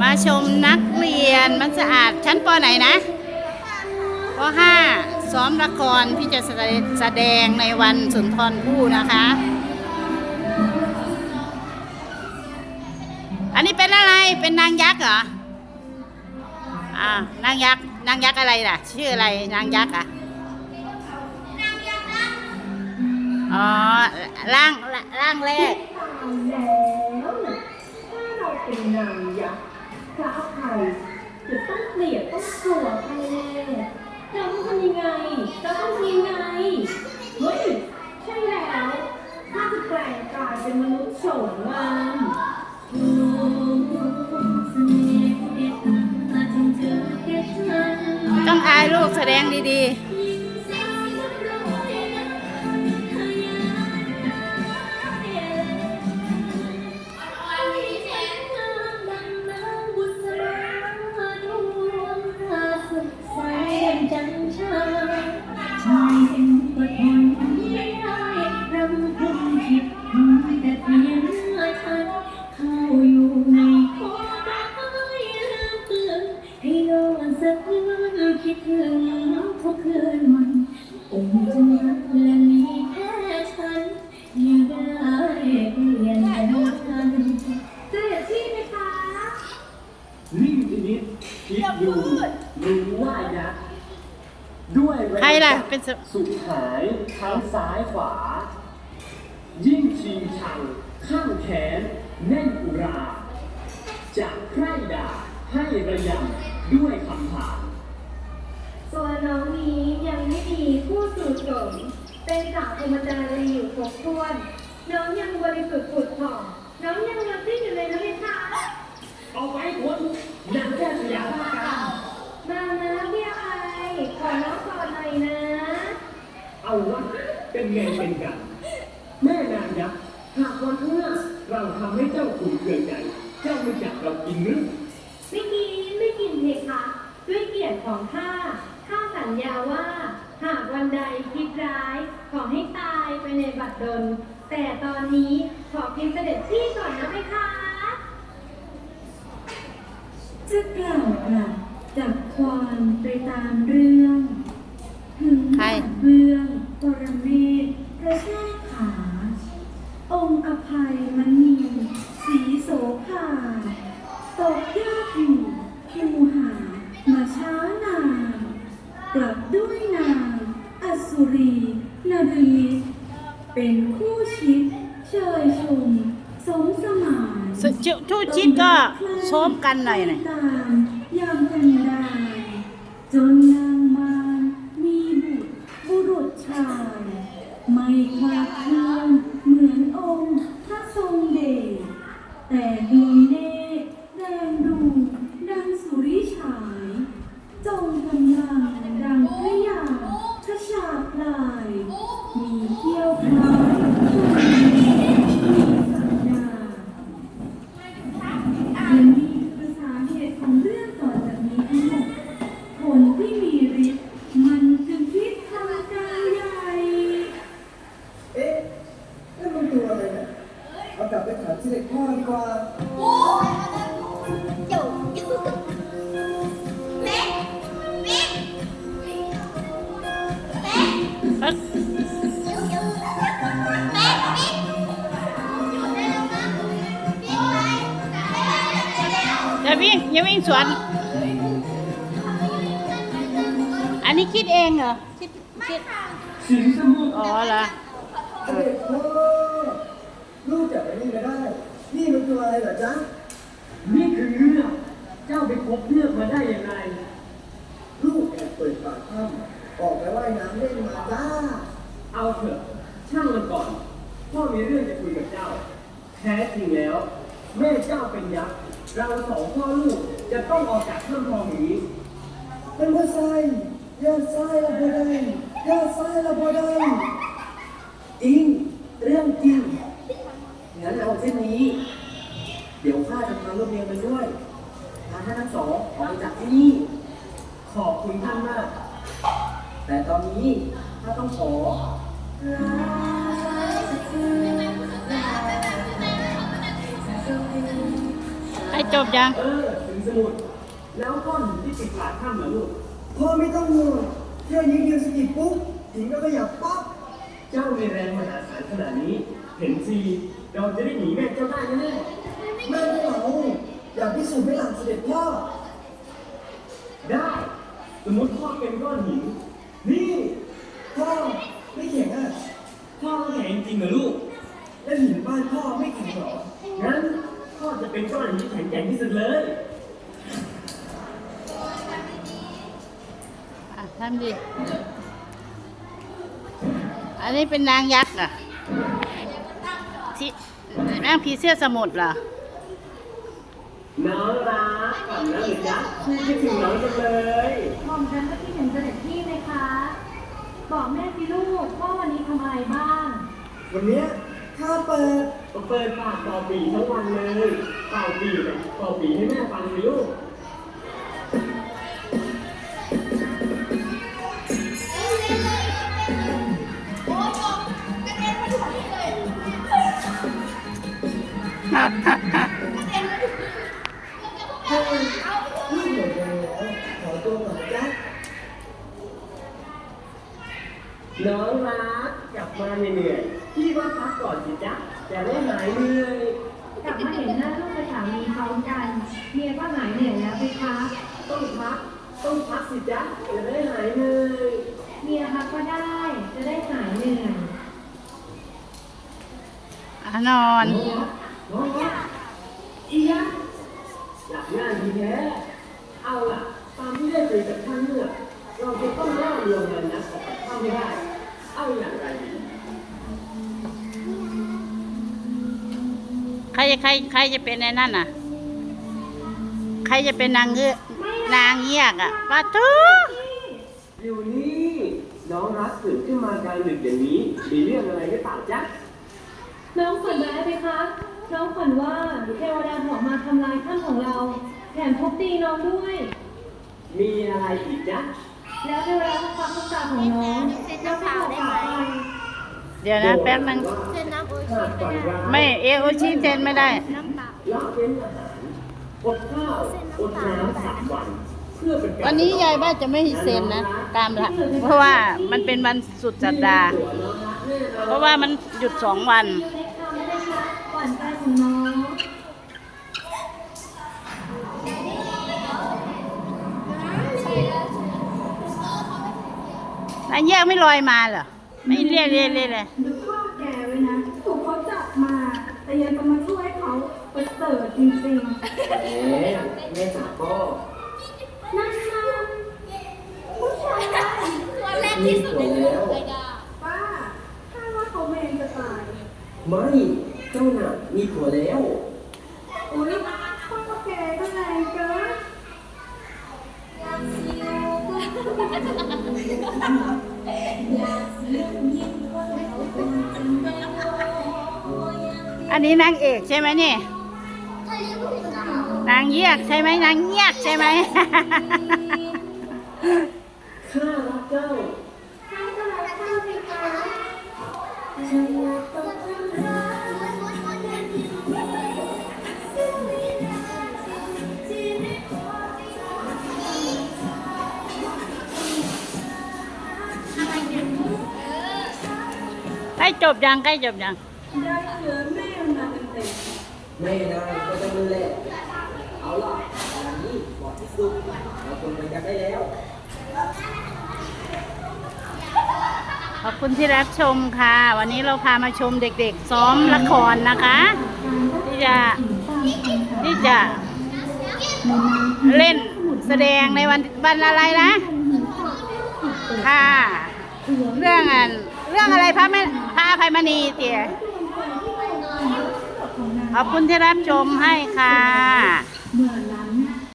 มาชมนักเรียนมันสะอาดชั้นปไหนนะปห้าซ้อมละครที่จะแสดงในวันสุนทรภู่นะคะ อันนี้เป็นอะไรเป็นนางยักษ์เหรออ่านางยักษ์นางยักษ์อะไรล่ะ ชื่ออะไรนางยักษ์อะอ๋อร่างร่างแรกแล้วถ้าเราเป็นนางยักษ์ พระอภัยจะต้องเกลียดต้องกลัวใครแน่เราต้องทำยังไงเราต้องทำยังไงเฮ้ยใช่แล้วถ้าจะแปลงกายเป็นมนุษย์โฉมงามต้องอายลูกแสดงดีๆ คิดดูรู้ว่ายักษ์ด้วยๆใครล่ะเป็นส สุดหายทั้งซ้ายขวา ยิ่งชิงชังข้างแขนแน่นอุราจากใคร่ด่าให้ระยำด้วยคำถามส่วนน้องนี้ยังไม่มีผู้สู่สมเป็นสาวธรรมดาเลยอยู่ครบถ้วน น้องยังบริสุทธิ์ผุดผ่องน้องยังรักที่อยู่เลยนะพี่คะ เอาไปคน นางแก้สยามภากางมานะพี่ไอขอน้องกอนหน่อยนะ เอาวะเป็นไงเป็นกัน แม่นางยักษ์หากวันข้างหน้าเราทำให้เจ้าขุนเกิดใจ เจ้าไม่จักเรากินหรือไม่กินไม่กินเพคะด้วยเกียรติของข้าข้าสัญญาว่า หากวันใดคิดร้าย ขอให้ตายไปในบัดดลแต่ตอนนี้ขอกินเสด็จพี่ก่อนนะเพคะ จะกล่าวกลับจากความไปตามเรื่อง ถึงใครเรื่องปรเมศพระแช่ขา องค์อภัยมณีสีโสภาตกยากอยู่คูหามาช้านานกลับด้วยนางอสุรีนารีเป็นคู่ชิดเชยชมสมส มานสชุชูชิดก็ชมกันหน่อยหน่อยตามยามกันดารจนนา คนที่มีฤทธิ์มันจึงคิดทำการใหญ่เอ๊ะนั่นมันตัวอะไรเนี่ยเอากลับไปถามเสด็จพ่อดีกว่าเอ้ยอย่าวิ่งอย่าวิ่งสวน คิดเองเหรอคิดคิดสิงสมุทรอ๋อเหรอเสด็จพ่อลูกจับไปนี่ก็ได้ นี่มันตัวอะไรเหรอจ๊ะนี่คือเงือกเจ้าไปพบเงือกมาได้ยังไง ลูกแอบเปิดปากถ้ำออกไปว่ายน้ำเล่นมาจ้า เอาเถอะ ช่างมันก่อน พ่อมีเรื่องจะคุยกับเจ้า แท้จริงแล้ว แม่เจ้าเป็นยักษ์ เราสองพ่อลูกจะต้องออกจากถ้ำทองนี้เป็นพ่อไส้ ยอดไส้ละพอได้ยอดไส้ละพอได้จริงเรื่องจริงงั้นเอาเช่นนี้ เดี๋ยวข้าจะพาลูกเมียมาด้วยพาท่านทั้งสองออกไปจากที่นี่ ขอบคุณท่านมาก แต่ตอนนี้ถ้าต้องขอให้จบยัง เออถึงสมุทรแล้วก้อนหินที่ติดปากถ้ำเหรอลูก พ่อไม่ต้องห่วงแค่นี้เดียวสะกิดปุ๊บหินก็ขยับปั๊บเจ้ามีแรงมหาศาลขนาดนี้ เห็นซีเราจะได้หนีแม่เจ้าได้แน่แม่ไม่เอาอยากพิสูจน์ไม่หลังเสด็จพ่อๆได้ สมมติพ่อเป็นก้อนหิน นี่ พ่อไม่แข็งอะ พ่อแข็งจริงเหรอลูก แล้วหินบ้านพ่อไม่แข็งเหรองั้นพ่อจะเป็นก้อนหินที่แข็งแกร่งที่สุดเลย อะ ทำดิ อันนี้เป็นนางยักษ์อะที่นางผีเสื้อสมุทรเหรอ น้องรักกลับแล้วหรือจ๊ะพี่คิดถึงน้องจังเลยหม่อมฉันก็คิดถึงเสด็จพี่ไหมคะ บอกแม่สิลูกว่าวันนี้ทำอะไรบ้าง วันเนี้ยข้าเปิดก็เปิดปากต่อปีทั้งวันเลยเป่าปีเลยเป่าปีให้แม่ฟังสิลูก น้องรักกลับมาเหนื่อยๆพี่ว่าพักก่อนสิจ๊ะจะได้หายเหนื่อยกลับมาเห็นหน้าลูกกับสามีพร้อมกัน เมียก็หายเหนื่อยแล้วไปคะ ต้องพัก ต้องพักสิจ๊ะจะได้หายเหนื่อยเมียพักก็ได้ จะได้หายเหนื่อยอะนอน น้องรักน้องรักอียะหลับง่ายทีแท้เอาล่ะ ตามที่ได้คุยกับท่านเมื่อเราจะต้องล่ารวมเงินนะออกจากถ้ำ ไม่ได้ เอาอย่างไรดีใครใครใครจะเป็นในนั่นน่ะ ใครจะเป็นนางเงือกนางเงียกอะปะทูอยู่นี่น้องรักตื่นขึ้นมากลางดึกอย่างนี้ มีเรื่องอะไรหรือเปล่าจ๊ะ น้องฝันร้ายไหมคะ น้องฝันว่าเทวดาเหาะมาทำลายถ้ำของเรา แถมทุบตีน้องด้วย มีอะไรอีกจ๊ะ แล้วเทวดาก็ควักลูกตาของน้องแล้วก็บอกกลับไปเดี๋ยวนะแป๊บนึงถ้าฝันร้ายไม่เอโอชิเซนไม่ได้ละเว้นอาหารอดข้าวอดน้ำสามวันเพื่อเป็นการวันนี้ยายว่าจะไม่เซ็นนะตามหลักเพราะว่ามันเป็นวันสุดสัปดาห์เพราะว่ามันหยุดสองวันอยู่ในคำได้ชัดก่อนใจของน้อง นายแยกไม่ลอยมาเหรอ ไม่เรียกเรียกเรียกเลยนึกว่าแกไว้นะ ถูกเขาจับมา แต่ยังจะมาช่วยเขาประเสริฐจริงแหมแม่จ๋าก็ๆนั่นนะผู้ชายมีผัวแล้วป้าถ้าว่าเขาเมนจะตาย ไม่เจ้าน่ะมีผัวแล้ว อุ้ยพ่อแกก็แรงเกิน อันนี้นางเอกใช่ไหมนี่นางเยียกใช่ไหมนางเยียกใช่ไหมข้ารักเจ้าให้ก็รักข้าสิคะฉันรักต้องรักใกล้จบยังใกล้จบยัง ได้เหลือแม่มาเต็มแม่นายก็จะมือแหละเอาล่ะงานนี้เหมาะที่สุดเราควรไปกันได้แล้วขอบคุณที่รับชมค่ะ วันนี้เราพามาชมเด็กๆ ซ้อมละครนะคะ ที่จะที่จะ เล่นแสดงในวันวันอะไรนะ ค่ะ เรื่องอันเรื่องอะไรพระแม่พระอภัยมณีเตี๋ย ขอบคุณที่รับชมให้ค่ะ